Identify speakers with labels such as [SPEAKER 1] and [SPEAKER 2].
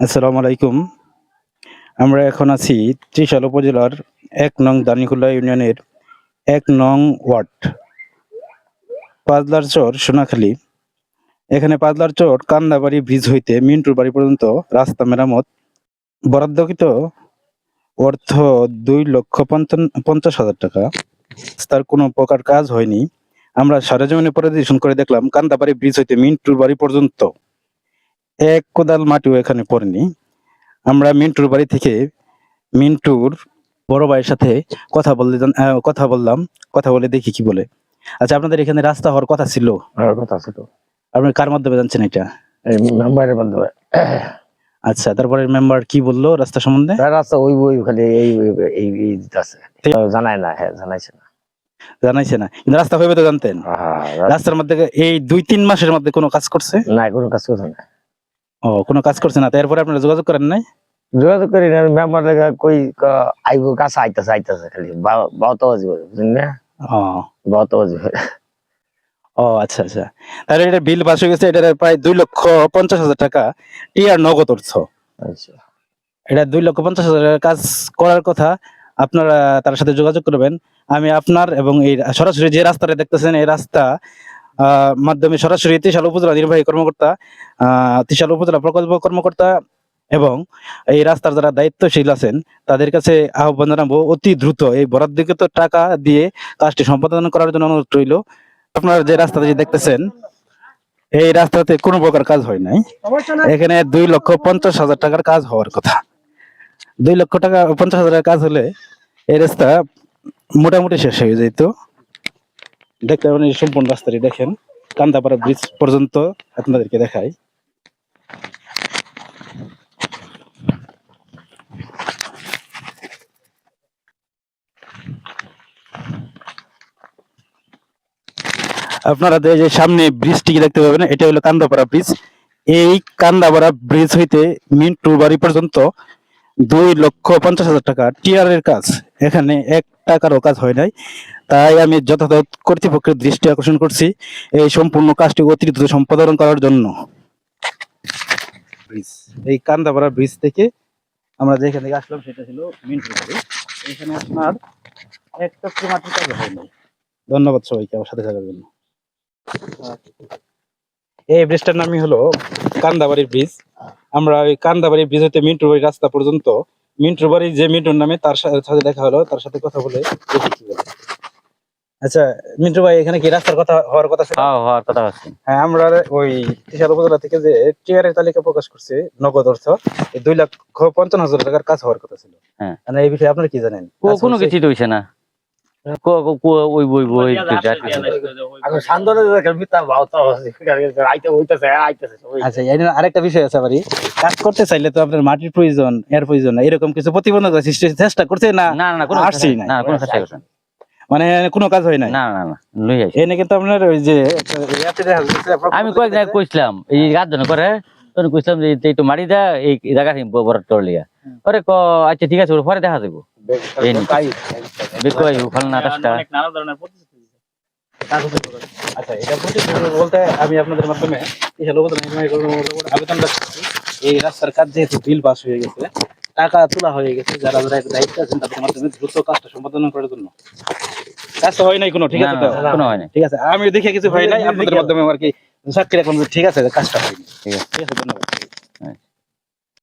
[SPEAKER 1] আসসালামু আলাইকুম। আমরা এখন আছি ত্রিশাল উপজেলার এক নং দানিকুল্লা ইউনিয়নের এক নং ওয়ার্ড পাজলার চর, সোনাখালী। এখানে পাজলার চর, কান্দাবাড়ি ব্রিজ হইতে মিন্টুর বাড়ি পর্যন্ত রাস্তা মেরামত। বরাদ্দকৃত অর্থ দুই লক্ষ পঞ্চাশ হাজার টাকা। তার কোনো প্রকার কাজ হয়নি। আমরা সরেজমিনে পরিদর্শন করে দেখলাম, কান্দাবাড়ি ব্রিজ হইতে মিন্টুর বাড়ি পর্যন্ত। এক কোদাল মাটিও এখানে পড়েনি। আমরা মিন্টুর বাড়ি থেকে মিন্টুর বড় ভাইয়ের সাথে কথা বললে কথা বললাম। কথা বলে দেখি কি বলে। আচ্ছা আপনাদের এখানে রাস্তা হওয়ার কথা ছিল?
[SPEAKER 2] কথা
[SPEAKER 1] আপনি কার মাধ্যমে জানছেন এটা?
[SPEAKER 2] মেম্বারের মাধ্যমে।
[SPEAKER 1] আচ্ছা তারপরে মেম্বার কি বলল রাস্তা সম্বন্ধে?
[SPEAKER 2] রাস্তা ওই ওই খালি এই এই- আছে। জানাই না হ্যাঁ জানাইছে না।
[SPEAKER 1] জানাইছে না। কিন্তু রাস্তা হইবে তো জানতেন। রাস্তার মধ্যে এই দুই তিন মাসের মধ্যে কোনো কাজ করছে?
[SPEAKER 2] না কোনো কাজ করছে না।
[SPEAKER 1] ও কোনো কাজ করছে না? তারপরে আপনারা যোগাযোগ করেন নাই?
[SPEAKER 2] যোগাযোগ করি না মেম্বার লেগে কই আইবো কাছে আইতাছে আইতাছে খালি। বাউতা বাজি বুঝলেন না?
[SPEAKER 1] ও।
[SPEAKER 2] বাউতা বাজি
[SPEAKER 1] ও আচ্ছা আচ্ছা। তাহলে এটা বিল পাস হয়ে গেছে এটা প্রায় দুই লক্ষ পঞ্চাশ হাজার টাকা টিআর নগদ অর্থ।
[SPEAKER 2] আচ্ছা।
[SPEAKER 1] এটা দুই লক্ষ পঞ্চাশ হাজার কাজ করার কথা আপনারা তার সাথে যোগাযোগ করবেন। আমি আপনার এবং এই সরাসরি যে রাস্তাটা দেখতেছেন এই রাস্তা মাধ্যমে সরাসরি ত্রিশাল উপজেলা নির্বাহী কর্মকর্তা ত্রিশাল উপজেলা প্রকল্প কর্মকর্তা এবং এই রাস্তার যারা দায়িত্বশীল আছেন, তাদের কাছে আহ্বান জানাব অতি দ্রুত এই বরাদ্দকৃত টাকা দিয়ে কাজটি সম্পাদন করার জন্য অনুরোধ রইল। আপনারা যে রাস্তাটা যে দেখতেছেন, এই রাস্তাতে কোনো প্রকার কাজ হয় নাই। এখানে দুই লক্ষ পঞ্চাশ হাজার টাকার কাজ হওয়ার কথা। দুই লক্ষ টাকা, পঞ্চাশ হাজার কাজ হলে এই রাস্তা মোটামুটি শেষ হয়ে যেত। দেখতে পাবেন এই সম্পূর্ণ রাস্তাটি দেখেন, কান্দাপাড়া ব্রিজ পর্যন্ত আপনাদেরকে দেখাই। আপনারা যে সামনে ব্রিজটি দেখতে পাবেন? এটা হলো কান্দাপাড়া ব্রিজ এই কান্দাপাড়া ব্রিজ হইতে মিন্টু বাড়ি পর্যন্ত দুই লক্ষ পঞ্চাশ হাজার টাকা টিআর এর কাজ। এখানে এক টাকারও কাজ হয় নাই। তাই আমি যথাযথ কর্তৃপক্ষের দৃষ্টি আকর্ষণ করছি এই সম্পূর্ণ কাজটি অতিরিক্ত সম্পাদন করার জন্য। ব্রিজ। এই কান্দাপাড়া ব্রিজ থেকে আমরা যেখান থেকে আসলাম সেটা ছিল মিন্টু এখানে আপনার একটা মাটির কাজ হয়নি ধন্যবাদ সবাইকে আমার সাথে থাকার জন্য। এই ব্রিজটার নামই হলো কান্দাবাড়ি ব্রিজ। আমরা ওই কান্দাবাড়ি ব্রিজ হতে মিন্টুর বাড়ি রাস্তা পর্যন্ত মিন্টুর বাড়ি যে মিন্টুর নামে তার সাথে দেখা হলো তার সাথে কথা বলে। আচ্ছা মিন্টু ভাই এখানে কি রাস্তার কথা হওয়ার কথা ছিল?
[SPEAKER 2] হ্যাঁ হ্যাঁ কথা আছে।
[SPEAKER 1] হ্যাঁ আমরা ওই ত্রিশাল উপজেলা থেকে যে টিআরের তালিকা প্রকাশ করছে নগদ অর্থ এই দুই লক্ষ পঞ্চান্ন হাজার টাকার কাজ হওয়ার কথা ছিল।
[SPEAKER 3] হ্যাঁ।
[SPEAKER 1] মানে এই বিষয়ে আপনারা কি জানেন?
[SPEAKER 3] কোনো কিছু হইছে না। ওই বই বই
[SPEAKER 2] আমি সান্দনে দেখেন মিতা বাউতা বাজি আইতে হইতাছে আইতাছে
[SPEAKER 1] আচ্ছা আরেকটা বিষয় আছে আবার কাজ করতে চাইলে তো আপনার মাটির প্রয়োজন এর প্রয়োজন না এরকম কিছু প্রতিবন্ধকতা সৃষ্টির চেষ্টা করছে না?
[SPEAKER 3] না না কোনো
[SPEAKER 1] আসছেই নাই।
[SPEAKER 3] না কোনো চেষ্টা
[SPEAKER 1] মানে কোনো কাজ হয় নাই?
[SPEAKER 3] না না না লই আইছি।
[SPEAKER 1] এনে কিন্তু আপনার ওই যে
[SPEAKER 3] আমি কয়েকদিন কইছিলাম এই কাজ করে তখন কইছিলাম যে একটু মারি দা এই জায়গা থেকে বড় টর লিয়া পরে ক আচ্ছা ঠিক আছে ওর পরে দেখা যাব এই নি। বেকো আইব ভালো না কাজটা
[SPEAKER 1] আচ্ছা এটা প্রতিশ্রুতি বলতে আমি আপনাদের মাধ্যমে এই হলো বলতে নির্মাণ কর্মকর্তার আবেদন রাখছি এই রাস্তার কাজ যেহেতু বিল পাস হয়ে গেছে টাকা তোলা হয়ে গেছে যারা যারা দায়িত্ব আছেন তাদের মাধ্যমে দ্রুত কাজটা সম্পাদন করার জন্য। কাজটা হয় নাই কোনো ঠিক আছে তো?
[SPEAKER 3] কোনো হয় না
[SPEAKER 1] ঠিক আছে আমি দেখে কিছু হয় নাই আপনাদের মাধ্যমে আর কি সাক্ষী রাখলাম ঠিক আছে কাজটা হয়নি।
[SPEAKER 3] 哎呀，
[SPEAKER 1] 这还真的，哎。